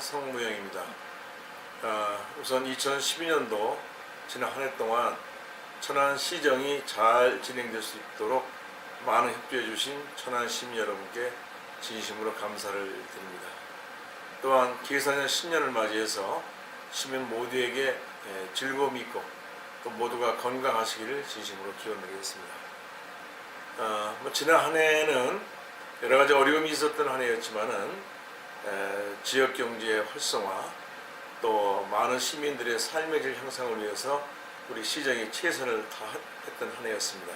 시장입니다. 아, 우선 2012년도 지난 한 해 동안 천안 시정이 잘 진행될 수 있도록 많은 협조해 주신 천안 시민 여러분께 진심으로 감사를 드립니다. 또한 계산년 신년을 맞이해서 시민 모두에게 예, 즐거움이 있고 또 모두가 건강하시기를 진심으로 기원드리겠습니다. 아, 뭐 지난 한 해는 여러 가지 어려움이 있었던 한 해였지만은 에, 지역 경제의 활성화 또 많은 시민들의 삶의 질 향상을 위해서 우리 시정이 최선을 다했던 한 해였습니다.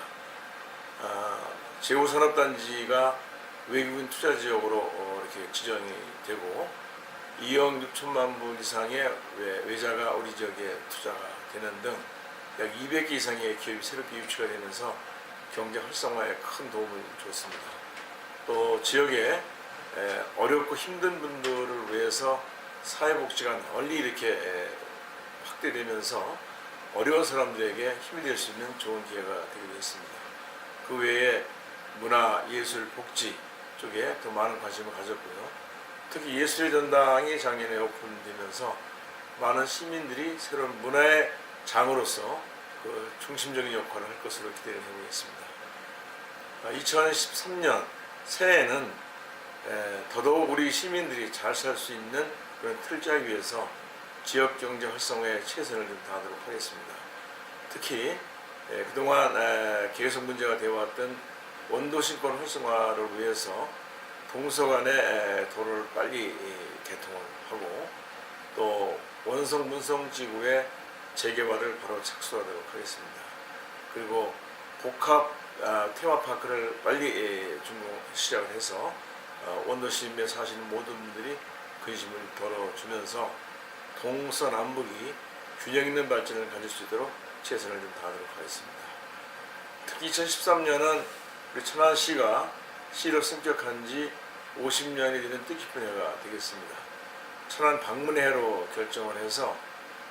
아, 제후산업단지가 외국인 투자 지역으로 어, 이렇게 지정이 되고 2억 6천만 불 이상의 외- 외자가 우리 지역에 투자가 되는 등 약 200개 이상의 기업이 새롭게 유치가 되면서 경제 활성화에 큰 도움을 줬습니다. 또 지역에 에, 어렵고 힘든 분들을 위해서 사회복지가 널리 이렇게 에, 확대되면서 어려운 사람들에게 힘이 될 수 있는 좋은 기회가 되기도 했습니다. 그 외에 문화, 예술, 복지 쪽에 더 많은 관심을 가졌고요. 특히 예술의 전당이 작년에 오픈되면서 많은 시민들이 새로운 문화의 장으로서 그 중심적인 역할을 할 것으로 기대를 해보고 있습니다. 2013년 새해에는 에, 더더욱 우리 시민들이 잘 살 수 있는 그런 틀 짜기 위해서 지역 경제 활성화에 최선을 좀 다하도록 하겠습니다. 특히 에, 그동안 에, 계속 문제가 되어왔던 원도 신권 활성화를 위해서 동서간의 에, 도로를 빨리 이, 개통을 하고 또 원성 문성 지구의 재개발을 바로 착수하도록 하겠습니다. 그리고 복합 아, 테마파크를 빨리 예, 준공 시작을 해서 어, 원도 시민에 사시는 모든 분들이 근심을 덜어주면서 동서남북이 균형 있는 발전을 가질 수 있도록 최선을 좀 다하도록 하겠습니다. 특히 2013년은 우리 천안시가 시로 승격한 지 50년이 되는 뜻깊은 해가 되겠습니다. 천안 방문해로 결정을 해서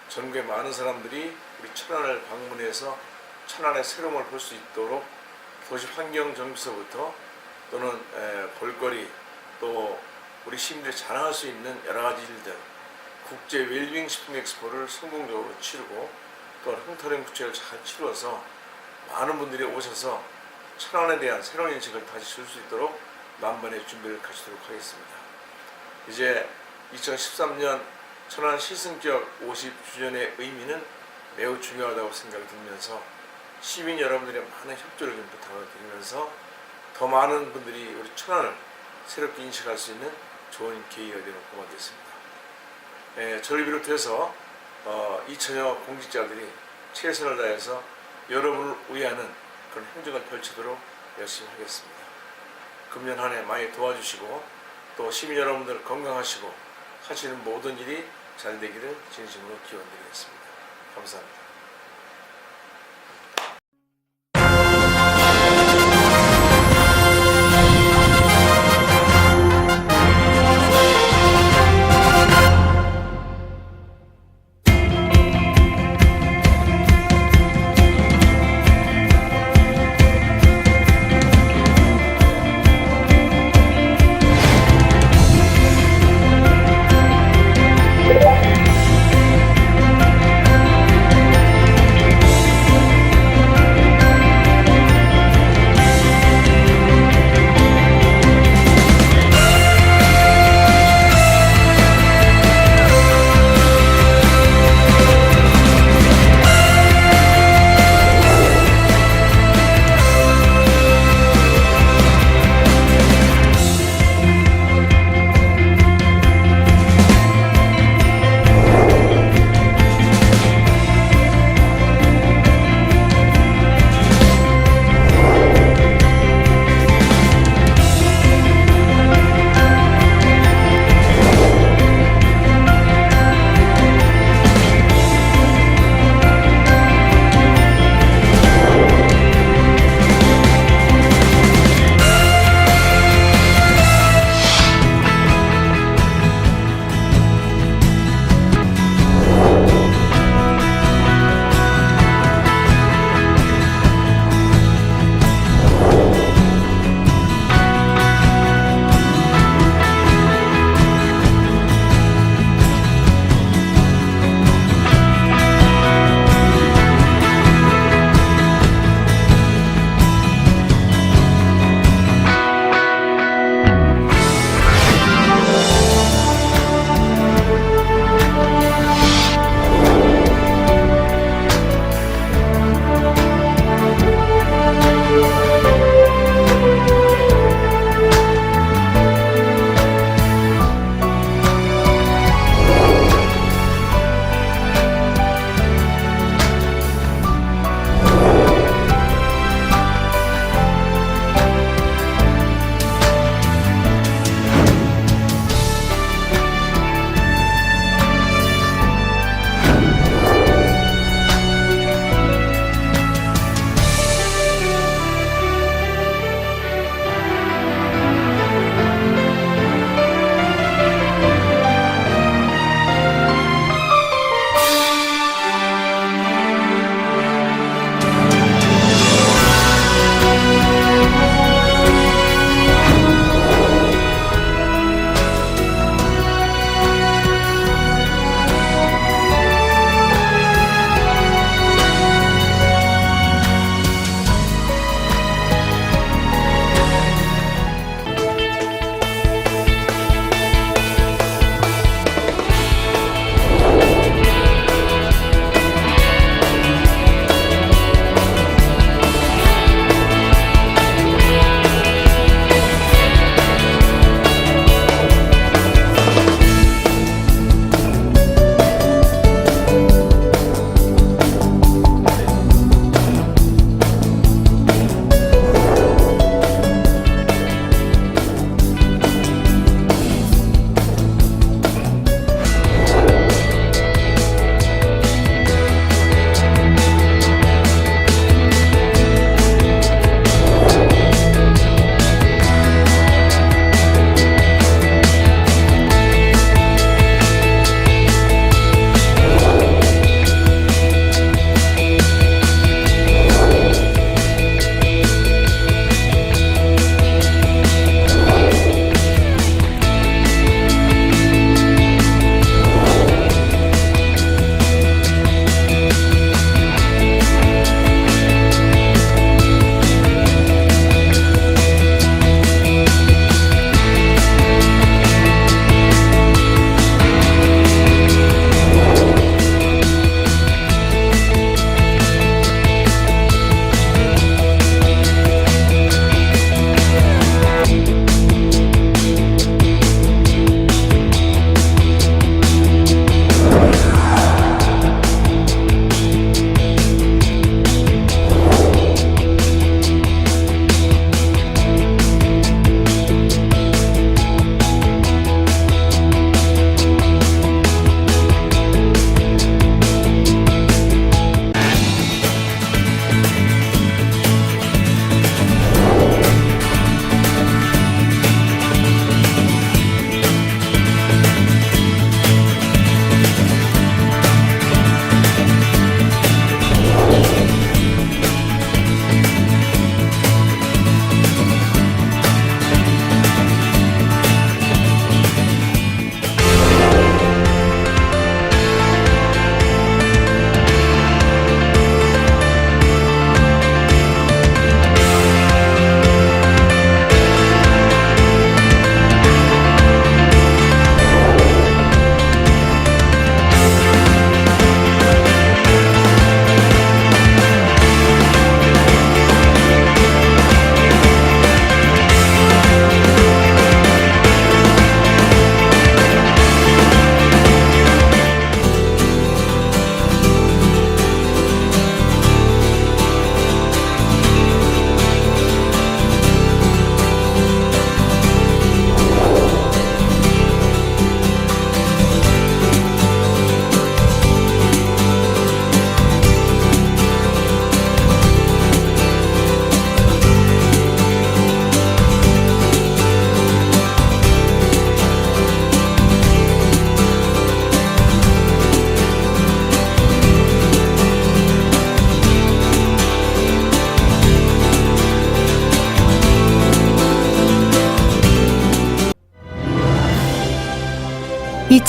전국의 많은 사람들이 우리 천안을 방문해서 천안의 새로움을 볼 수 있도록 도시 환경 정비서부터 또는 에, 볼거리 또 우리 시민들이 자랑할 수 있는 여러 가지 일들 국제 웰빙 식품 엑스포를 성공적으로 치르고 또 흥터령 국제를 잘 치루어서 많은 분들이 오셔서 천안에 대한 새로운 인식을 다시 줄 수 있도록 만반의 준비를 갖추도록 하겠습니다. 이제 2013년 천안 시승격 50주년의 의미는 매우 중요하다고 생각이 들면서 시민 여러분들의 많은 협조를 좀 부탁을 드리면서 더 많은 분들이 우리 천안을 새롭게 인식할 수 있는 좋은 계기가 되면 고맙겠습니다. 예, 저를 비롯해서 어, 2천여 공직자들이 최선을 다해서 여러분을 위하는 그런 행정을 펼치도록 열심히 하겠습니다. 금년 한 해 많이 도와주시고 또 시민 여러분들 건강하시고 하시는 모든 일이 잘 되기를 진심으로 기원드리겠습니다. 감사합니다.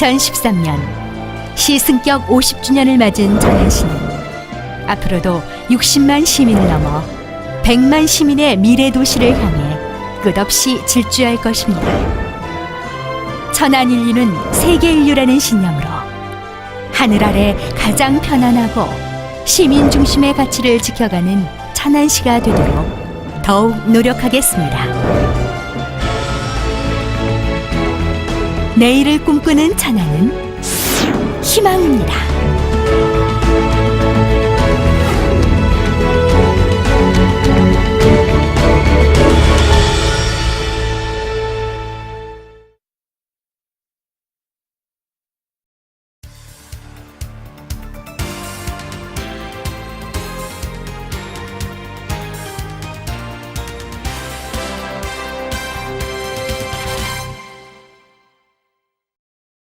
2013년 시승격 50주년을 맞은 천안시는 앞으로도 60만 시민을 넘어 100만 시민의 미래 도시를 향해 끝없이 질주할 것입니다. 천안 인류는 세계 인류라는 신념으로 하늘 아래 가장 편안하고 시민 중심의 가치를 지켜가는 천안시가 되도록 더욱 노력하겠습니다. 내일을 꿈꾸는 천안은 희망입니다.